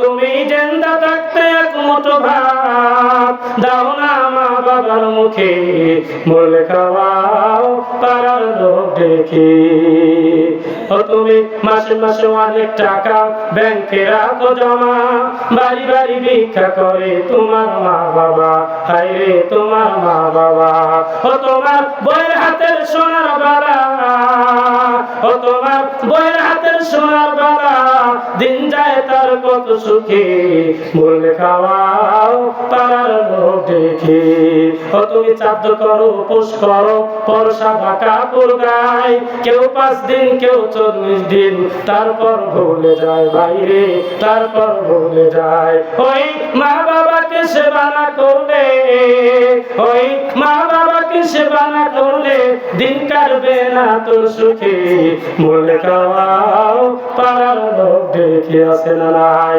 তুমি জেন্দা থাকতে এক ভাত। দাও না মা বাবার মুখে, বলে খাওয়াও পাড়ার লোক দেখে ও তুমি মাসে মাসে অনেক টাকা ব্যাংকে রাখো জমা, বাড়ি বাড়ি ভিক্ষা করে তোমার মা বাবা। হায় রে তোমার মা বাবা। ও তোমার বইয়ের হাতের সোনার বালা। ও তোমার বইয়ের হাতের সোনার বালা। দিন যায় তার কত সুখে। বলে খাওয়াও পাড়ার লোক দেখে তুমি চাঁদ করো উপোস করো পরশা ঢাকা গায় কেউ পাঁচ দিন, কেউ চল্লিশ দিন। তারপর ভুলে যায় বাইরে, তারপর ভুলে যায়। ওই মা বাবাকে সেবা না করলে দিন কাটবে না তোর সুখে। বলে খাওয়াও পাড়ার লোক দেখে আসে না নাই।